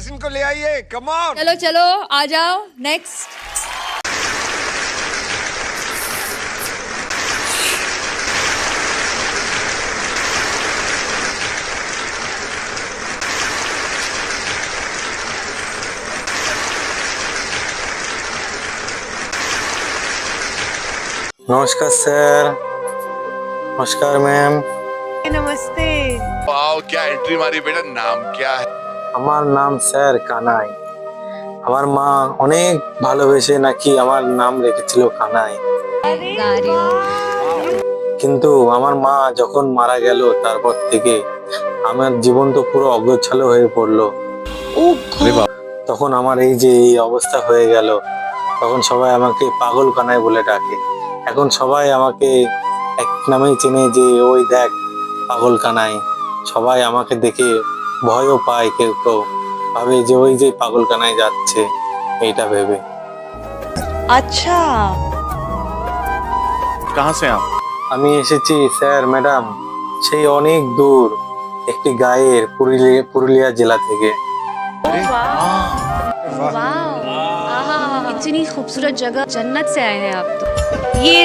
जैसिन को ले आइए। कमॉन चलो चलो आ जाओ। नेक्स्ट नमस्कार सर। नमस्कार मैम। नमस्ते। पाओ क्या एंट्री मारी बेटा? नाम क्या है? আমার নাম স্যার কানাই। আমার মা অনেক ভালোবেসে নাকি আমার নাম রেখেছিল কানাই। কিন্তু আমার মা যখন মারা গেল, তারপর থেকে আমার জীবন তো পুরো অগোছালো হয়ে পড়ল। তখন আমার এই যে এই অবস্থা হয়ে গেল, তখন সবাই আমাকে পাগল কানাই বলে ডাকে। এখন সবাই আমাকে এক নামেই চেনে যে, ওই দেখ, পাগল কানাই। সবাই আমাকে দেখে ভয়ও পায় কেউ কেউ ভাবে যে ওই যে পাগল কানাই যাচ্ছে এইটা ভেবে अच्छा कहाँ से आप আমি এসেছি স্যার ম্যাডাম সেই অনেক দূর একটি গায়ের পুরুলিয়া পুরুলিয়া জেলা থেকে इतनी खूबसूरत जगह जन्नत से आए हैं आप तो ये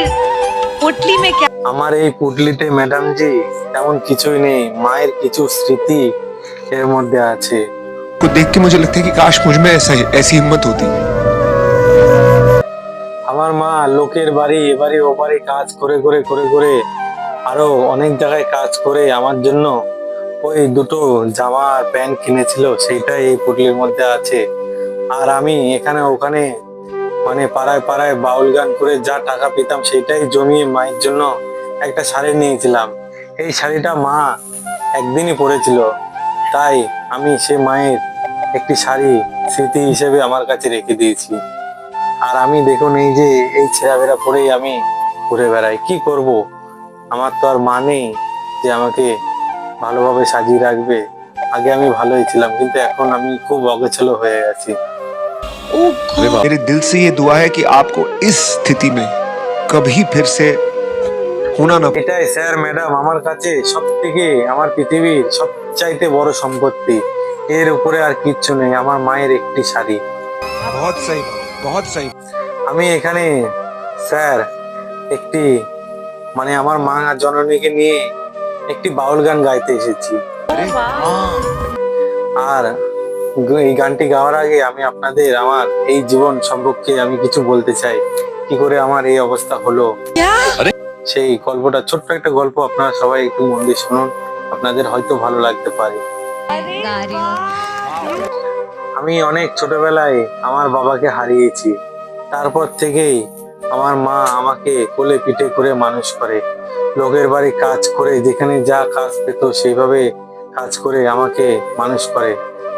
पोटली में क्या আমার এই পুটলিতে ম্যাডাম জি তেমন কিছুই নেই মায়ের কিছু স্মৃতি এর মধ্যে আছে को देख के मुझे लगता है कि काश मुझ में ऐसा ऐसी हिम्मत होती আমার মা লোকের বাড়ি এবারে ওপারে কাজ করে করে করে করে আরো অনেক জায়গায় কাজ করে আমার জন্য ওই দুটো জামা আর প্যান্ট কিনেছিল সেইটাই এই পুটলির মধ্যে আছে আর আমি এখানে ওখানে মানে পাড়ায় পাড়ায় বাউল গান করে যা টাকা পেতাম সেটাই জমিয়ে মায়ের জন্য একটা শাড়ি নিয়েছিলাম এই শাড়িটা মা একদিনই পরেছিল তাই আমি সে মায়ের একটি শাড়ি স্মৃতি হিসেবে আমার কাছে রেখে দিয়েছি আর আমি দেখুন এই যে এই ছেঁড়াবেড়া পরেই আমি ঘুরে বেড়াই কি করব আমার তো আর মা নেই যে আমাকে ভালোভাবে সাজিয়ে রাখবে আগে আমি ভালোই ছিলাম কিন্তু এখন আমি খুব অগোছালো হয়ে গেছি मेरे दिल से ये दुआ है कि आपको इस स्थिति में कभी फिर से होना ना এটাই স্যার ম্যাডাম আমার কাছে সব থেকে আমার পৃথিবীর চাইতে বড় সম্পত্তি। এর উপরে আর কিচ্ছু নেই আমার মায়ের একটি শাড়ি। বহুত সাই বহুত সাই আমি এখানে স্যার একটি মানে আমার মা আর জননীকে নিয়ে একটি বাউল গান গাইতে এসেছি। আর এই গানটি গাওয়ার আগে আমি আপনাদের আমার এই জীবন সম্পর্কে আমি কিছু বলতে চাই। কি করে আমার এই অবস্থা হলো? সেই গল্পটা ছোট্ট একটা গল্প আপনারা সবাই একটু মন দিয়ে শুনুন। আপনাদের হয়তো ভালো লাগতে পারে। আমি অনেক ছোটবেলায় আমার বাবাকে হারিয়েছি। তারপর থেকেই আমার মা আমাকে কোলে পিঠে করে মানুষ করে। লোকের বাড়ি কাজ করে যেখানে যা কাজ পেত সেইভাবে কাজ করে আমাকে মানুষ করে।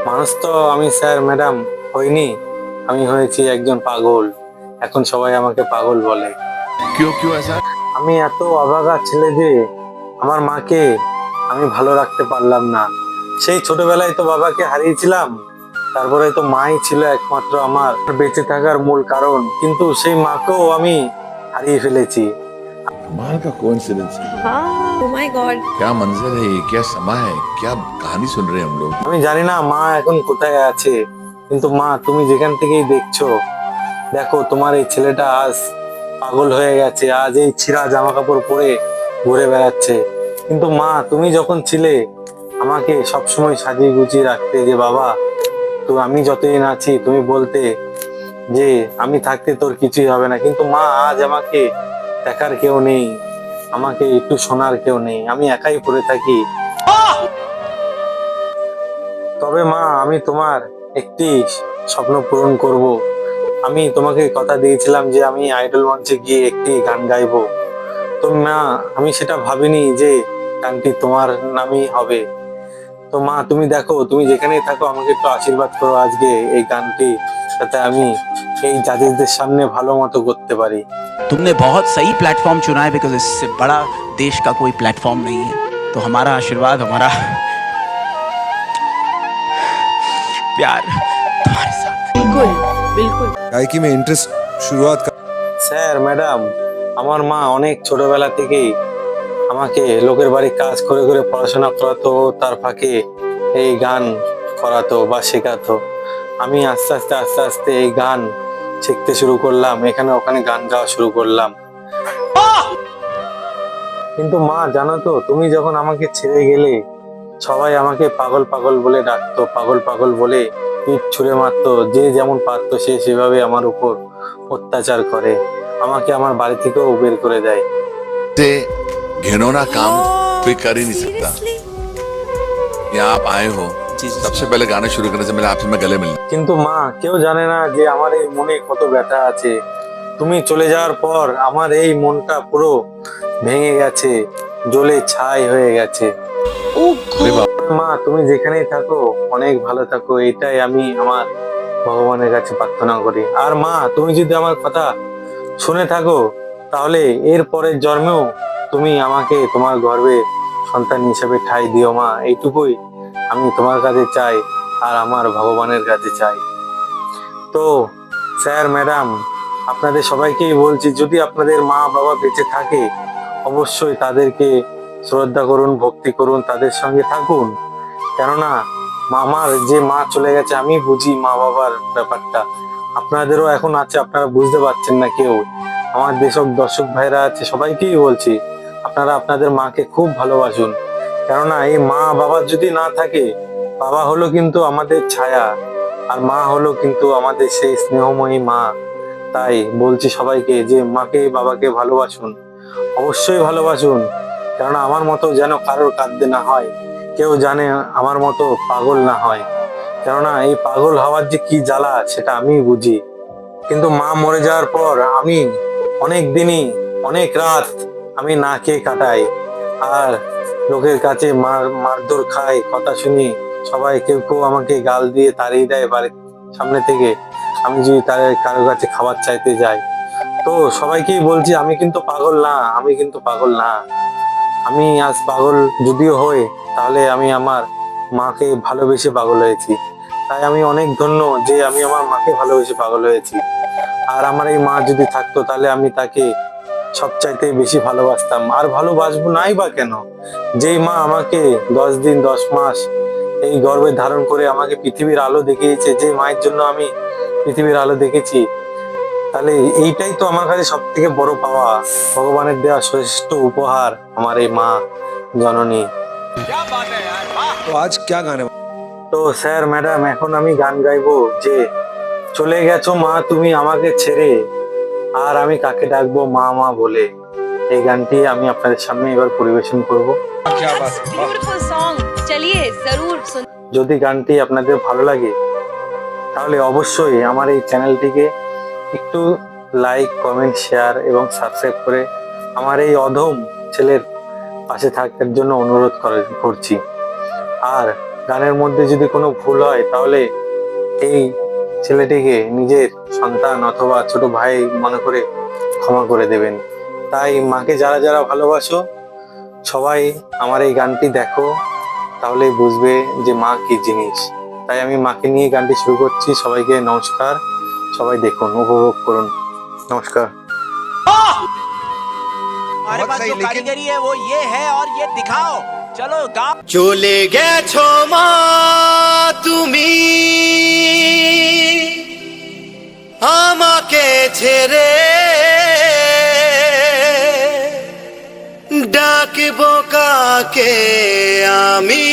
মানুষ তো আমি স্যার ম্যাডাম হইনি আমি হয়েছি একজন পাগল। এখন সবাই আমাকে পাগল বলে। আমি এত অভাগা ছেলে যে আমার মাকে আমি ভালো রাখতে পারলাম না সেই ছোটবেলায় তো বাবাকে হারিয়েছিলাম তারপরে তো মাই ছিল একমাত্র আমার বেঁচে থাকার মূল কারণ কিন্তু সেই মাকেও আমি হারিয়ে ফেলেছি कमाल का कोइंसिडेंस है ओ माय गॉड क्या मंजर है ये क्या समा है क्या कहानी सुन रहे हैं हम लोग আমি জানি না মা এখন কোথায় আছে কিন্তু মা তুমি যেখান থেকেই দেখছো দেখো তোমার এই ছেলেটা আজ পাগল হয়ে গেছে আজ এই ছিঁড়া জামা কাপড় পরে ঘুরে বেড়াচ্ছে কিন্তু মা, তুমি যখন ছিলে, আমাকে সবসময় সাজিয়ে গুছিয়ে রাখতে যে, বাবা, তো আমি যতদিন আছি, তুমি বলতে যে, আমি থাকতে তোর কিছুই হবে না। কিন্তু মা, আজ আমাকে দেখার কেউ নেই, আমাকে একটু শোনার কেউ নেই। আমি একাই পড়ে থাকি। তবে মা, আমি তোমার একটি স্বপ্ন পূরণ করব। আমি তোমাকে কথা দিয়েছিলাম যে, আমি আইডল মঞ্চে গিয়ে একটি গান গাইবো। তো মা, আমি সেটা ভাবিনি যে গানটি তোমার নামই হবে তো মা তুমি দেখো তুমি যেখানেই থাকো আমাকে একটু আশীর্বাদ করো আজকে এই গানটি যাতে আমি এই জাজেসদের সামনে ভালো মতো করতে পারি तुमने बहुत सही प्लेटफॉर्म चुना है बिकॉज इससे बड़ा देश का कोई प्लेटफॉर्म नहीं है तो हमारा आशीर्वाद हमारा प्यार तुम्हारे साथ बिल्कुल बिल्कुल गायकी में इंटरेस्ट शुरुआत का স্যার ম্যাডাম আমার মা অনেক ছোটবেলা থেকেই আমাকে লোকের বাড়ি কাজ করে করে পড়াশোনা করাতো, তার ফাঁকে এই গান করাতো বা শেখাতো। আমি আস্তে আস্তে আস্তে আস্তে এই গান শিখতে শুরু করলাম, এখানে ওখানে গান গাওয়া শুরু করলাম। কিন্তু মা, জানো তো, তুমি যখন আমাকে ছেড়ে গেলে, সবাই আমাকে পাগল পাগল বলে ডাকতো, পাগল পাগল বলে পিঠ ছুঁড়ে মারতো, যে যেমন পারতো সে সেভাবে আমার উপর অত্যাচার করে, আমাকে আমার বাড়ি থেকেও বের করে দেয়। घिनौना काम कोई कर ही नहीं सकता यहाँ आप आए हो सबसे पहले गाना शुरू करने से पहले आपसे मैं गले मिलना কিন্তু মা কেউ জানে না যে আমার এই মনে কত ব্যথা আছে তুমি চলে যাওয়ার পর আমার এই মনটা পুরো ভেঙে গেছে জ্বলে ছাই হয়ে গেছে Oh अरे God. बाप মা তুমি যেখানেই থাকো অনেক ভালো থাকো এটাই আমি আমার ভগবানের কাছে প্রার্থনা করি আর মা তুমি যদি আমার কথা শুনে থাকো তাহলে এর পরের জন্মেও তুমি আমাকে তোমার গর্বে সন্তান হিসেবে ঠাই দিও মা। এইটুকুই আমি তোমার কাছে চাই আর আমার ভগবানের কাছে চাই। তো, স্যার, ম্যাডাম, আপনাদের সবাইকেই বলছি, যদি আপনাদের মা বাবা বেঁচে থাকে, অবশ্যই তাদেরকে শ্রদ্ধা করুন, ভক্তি করুন, তাদের সঙ্গে থাকুন। কেননা আমার যে মা চলে গেছে, আমি বুঝি মা বাবার ব্যাপারটা। আপনাদেরও এখন আছে, আপনারা বুঝতে পারছেন না কেউ। আমার যেসব দর্শক ভাইরা আছে, সবাইকেই বলছি আপনারা আপনাদের মাকে খুব ভালোবাসুন। কেননা এই মা বাবা যদি না থাকে, বাবা হলো কিন্তু আমাদের ছায়া, আর মা হলো কিন্তু আমাদের সেই স্নেহময়ী মা। তাই বলছি সবাইকে যে মাকে, বাবাকে ভালোবাসুন। অবশ্যই ভালোবাসুন, কেননা আমার মতো যেন কারোর কাঁদতে না হয়, কেউ জানে আমার মতো পাগল না হয়। কেননা এই পাগল হওয়ার যে কি জ্বালা, সেটা আমি বুঝি। কিন্তু মা মরে যাওয়ার পর আমি অনেক দিনই, অনেক রাত আমি না খেয়ে কাটাই। আর লোকের কাছে মার, মারধর খাই, কথা শুনি। সবাই কেউ কেউ আমাকে গাল দিয়ে তাড়িয়ে দেয় বাড়ির সামনে থেকে। আমি যদি তার কারোর কাছে খাবার চাইতে যাই। তো সবাইকেই বলছি, আমি কিন্তু পাগল না, আমি কিন্তু পাগল না। আমি আজ পাগল যদিও হই, তাহলে আমি আমার মাকে ভালোবেসে পাগল হয়েছি। তাই আমি অনেক ধন্য যে আমি আমার মাকে ভালোবেসে পাগল হয়েছি। আর আমার এই মা যদি থাকতো, তাহলে আমি তাকে সবচাইতে বেশি ভালোবাসতাম। আর ভালোবাসবো নাই বা কেন? যেই মা আমাকে দশ দিন, দশ মাস এই গর্বে ধারণ করে আমাকে পৃথিবীর আলো দেখিয়েছে, যে মায়ের জন্য আমি পৃথিবীর আলো দেখেছি, তাহলে এইটাই তো আমার কাছে সব থেকে বড় পাওয়া। ভগবানের দেওয়া শ্রেষ্ঠ উপহার আমার এই মা জননী। তো আজ ক্যা গানে তো স্যার, ম্যাডাম, এখন আমি গান গাইবো যে, চলে গেছো মা, তুমি আমাকে ছেড়ে। আর আমি কাকে ডাকবো মা মা বলে এই গানটি আমি আপনাদের সামনে এবার পরিবেশন করব। যদি গানটি আপনাদের ভালো লাগে তাহলে অবশ্যই আমার এই চ্যানেলটিকে একটু লাইক কমেন্ট শেয়ার এবং সাবস্ক্রাইব করে আমার এই অধম ছেলের পাশে থাকার জন্য অনুরোধ করছি। আর গানের মধ্যে যদি কোনো ভুল হয় তাহলে এই ছেলেটিকে নিজের সন্তান অথবা ছোট ভাই মনে করে ক্ষমা করে দেবেন তাই মাকে যারা যারা ভালোবাসো সবাই আমার এই গানটি দেখো তাহলে বুঝবে যে মা কি জিনিস তাই আমি মাকে নিয়ে গানটি শুরু করছি সবাইকে নমস্কার সবাই দেখুন উপভোগ করুন নমস্কার हमारे बहुत पास सही, जो लेकिन- कारीगरी है वो ये है और ये दिखाओ चलो गाओ চলে গেছো মা তুমি আমাকে ছেড়ে ডাকবো কাকে আমি?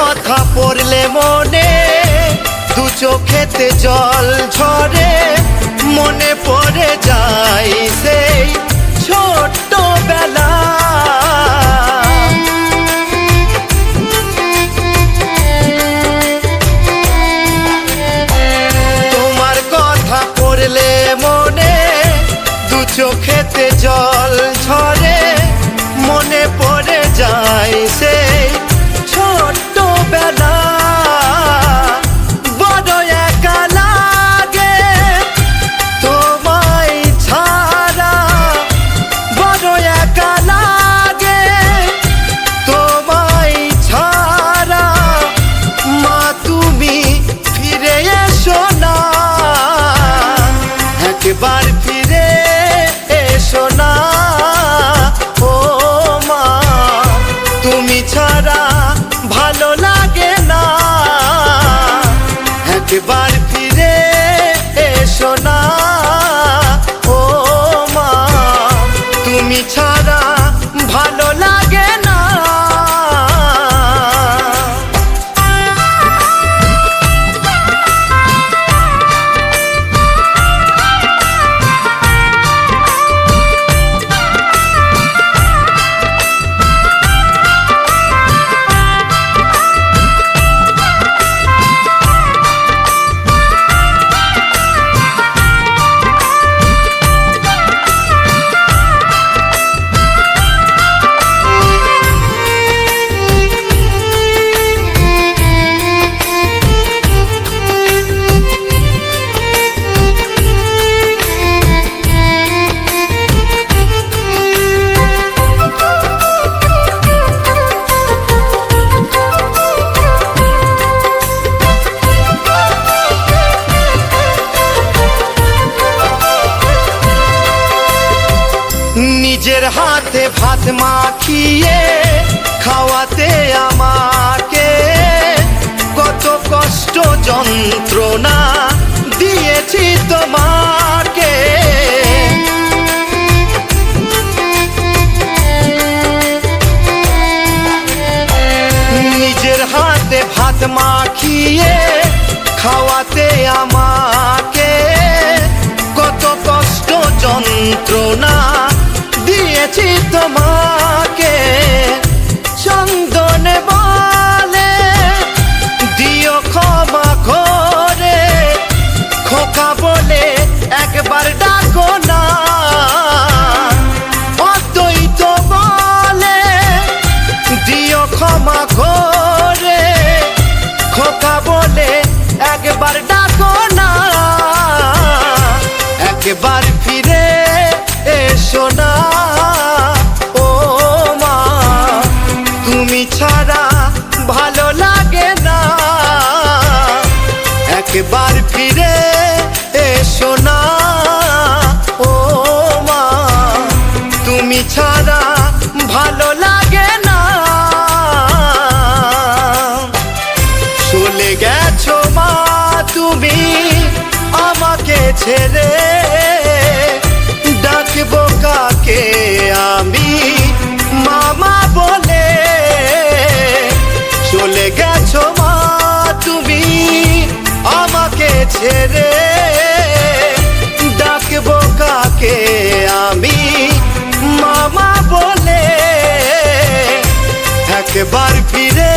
কথা পড়লে মনে, দু চোখেতে জল ঝরে, মনে পড়ে যায় সেই ছোট্ট বেলা তোমার কথা পড়লে মনে, দু চোখেতে জল ঝরে, মনে পড়ে যায় সেই ফিরে এসো নিজের হাতে ভাত মাখিয়ে খাওয়াতে আমাকে কত কষ্ট যন্ত্রণা দিয়েছি তোমাকে। নিজের হাতে ভাত মাখিয়ে খাওয়াতে আমাকে কত কষ্ট যন্ত্রণা দিয়েছি তোমাকে। একবার ফিরে এসো না। ও মা, তুমি ছাড়া ভালো লাগে না। চলে গেছো মা, তুমি আমাকে ছেড়ে। ছেড়ে ডাকবো কাকে আমি? মামা বলে, একবার ফিরে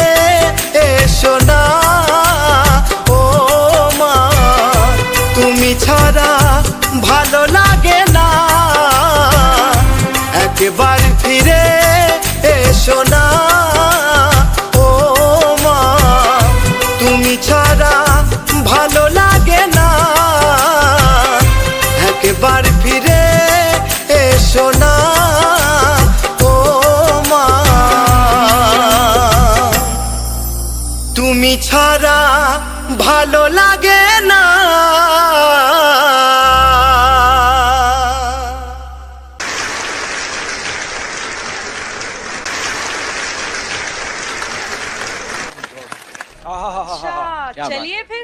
এসো না। ও মা, তুমি ছাড়া ভালো লাগে না। একবার ফিরে এসো না। তুমি ছাড়া ভালো লাগে না अच्छा चलिए फिर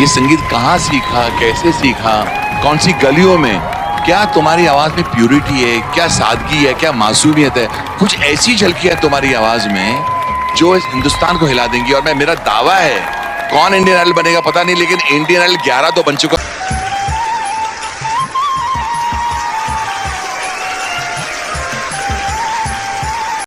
ये संगीत कहाँ सीखा कैसे सीखा कौन सी गलियों में क्या तुम्हारी आवाज में प्यूरिटी है क्या सादगी है क्या मासूमियत है कुछ ऐसी झलकियाँ तुम्हारी आवाज़ में जो इस हिंदुस्तान को हिला देंगी और मैं मेरा दावा है कौन इंडियन आइडल बनेगा पता नहीं, लेकिन इंडियन आइडल 11 तो बन चुका